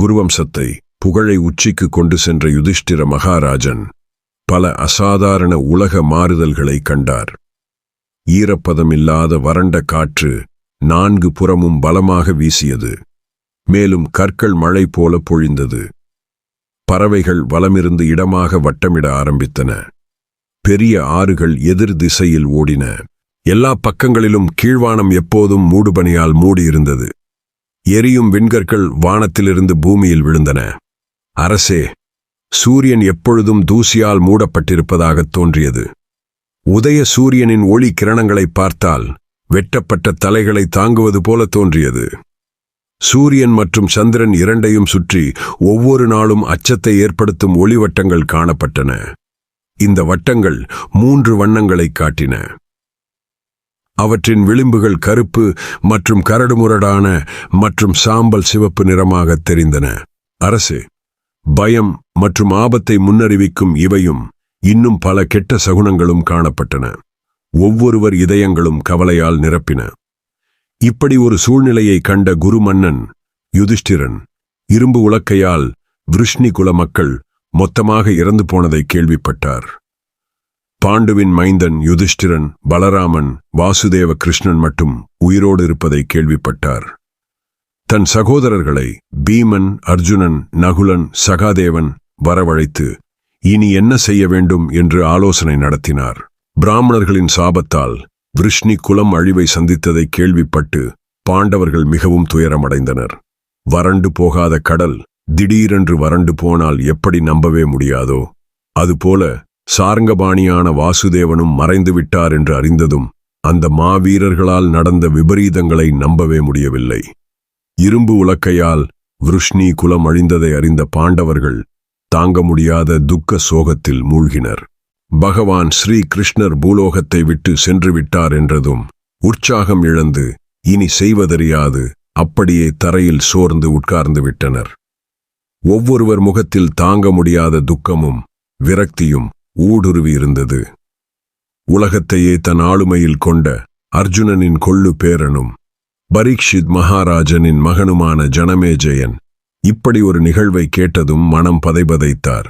குருவம்சத்தை புகழை உச்சிக்கு கொண்டு சென்ற யுதிஷ்டிர மகாராஜன் பல அசாதாரண உலக மாறுதல்களை கண்டார். ஈரப்பதமில்லாத வறண்ட காற்று நான்கு புறமும் பலமாக வீசியது. மேலும் கற்கள் மழை போல பொழிந்தது. பறவைகள் வலமிருந்து இடமாக வட்டமிட ஆரம்பித்தன. பெரிய ஆறுகள் எதிர் திசையில் ஓடின. எல்லா பக்கங்களிலும் கீழ்வானம் எப்போதும் மூடுபனியால் மூடியிருந்தது. எரியும் விண்கற்கள் வானத்திலிருந்து பூமியில் விழுந்தன. அரசே சூரியன் எப்பொழுதும் தூசியால் மூடப்பட்டிருப்பதாக தோன்றியது. உதய சூரியனின் ஒளி கிரணங்களை பார்த்தால் வெட்டப்பட்ட தலைகளை தாங்குவது போல தோன்றியது. சூரியன் மற்றும் சந்திரன் இரண்டையும் சுற்றி ஒவ்வொரு நாளும் அச்சத்தை ஏற்படுத்தும் ஒளிவட்டங்கள் காணப்பட்டன. இந்த வட்டங்கள் மூன்று வண்ணங்களைக் காட்டின. அவற்றின் விளிம்புகள் கருப்பு மற்றும் கரடுமுரடான மற்றும் சாம்பல் சிவப்பு நிறமாக தெரிந்தன. அரசே பயம் மற்றும் ஆபத்தை முன்னறிவிக்கும் இவையும் இன்னும் பல கெட்ட சகுனங்களும் காணப்பட்டன. ஒவ்வொருவர் இதயங்களும் கவலையால் நிரப்பின. இப்படி ஒரு சூழ்நிலையை கண்ட குருமன்னன் யுதிஷ்டிரன் இரும்பு உலக்கையால் விருஷ்ணி குல மக்கள் மொத்தமாக இறந்து போனதை கேள்விப்பட்டார். பாண்டுவின் மைந்தன் யுதிஷ்டிரன் பலராமன் வாசுதேவ கிருஷ்ணன் மட்டும் உயிரோடு இருப்பதை கேள்விப்பட்டார். தன் சகோதரர்களை பீமன் அர்ஜுனன் நகுலன் சகாதேவன் வரவழைத்து இனி என்ன செய்ய வேண்டும் என்று ஆலோசனை நடத்தினார். பிராமணர்களின் சாபத்தால் விருஷ்ணி குலம் அழிவை சந்தித்ததை கேள்விப்பட்டு பாண்டவர்கள் மிகவும் துயரமடைந்தனர். வறண்டு போகாத கடல் திடீரென்று வறண்டு போனால் எப்படி நம்பவே முடியாதோ அதுபோல சாரங்கபாணியான வாசுதேவனும் மறைந்து விட்டார் என்று அறிந்ததும் அந்த மாவீரர்களால் நடந்த விபரீதங்களை நம்பவே முடியவில்லை. இரும்பு உலக்கையால் விருஷ்ணி குலம் அழிந்ததை அறிந்த பாண்டவர்கள் தாங்க முடியாத துக்க சோகத்தில் மூழ்கினர். பகவான் ஸ்ரீ கிருஷ்ணர் பூலோகத்தை விட்டு சென்று விட்டார் என்றதும் உற்சாகம் இழந்து இனி செய்வதறியாது அப்படியே தரையில் சோர்ந்து உட்கார்ந்து விட்டனர். ஒவ்வொருவர் முகத்தில் தாங்க முடியாத துக்கமும் விரக்தியும் ஊடுருவி இருந்தது. உலகத்தையே தன் ஆளுமையில் கொண்ட அர்ஜுனனின் கொள்ளு பேரனும் பரீக்ஷித் மகாராஜனின் மகனுமான ஜனமேஜயன் இப்படி ஒரு நிகழ்வை கேட்டதும் மனம் பதைபதைத்தார்.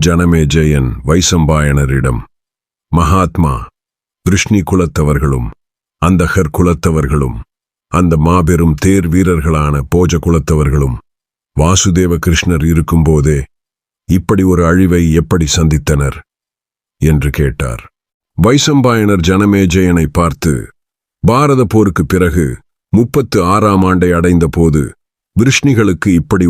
ஜனமேஜயன் வைசம்பாயனரிடம் மகாத்மா விருஷ்ணி குலத்தவர்களும் அந்தகர் குலத்தவர்களும் அந்த மாபெரும் தேர் வீரர்களான போஜ குலத்தவர்களும் வாசுதேவ கிருஷ்ணர் இருக்கும்போதே இப்படி ஒரு அழிவை எப்படி சந்தித்தனர்? என்று கேட்டார். வைசம்பாயனர் ஜனமேஜயனை பார்த்து பாரத போருக்கு பிறகு முப்பத்து ஆறாம் ஆண்டை அடைந்த போது விருஷ்ணிகளுக்கு இப்படி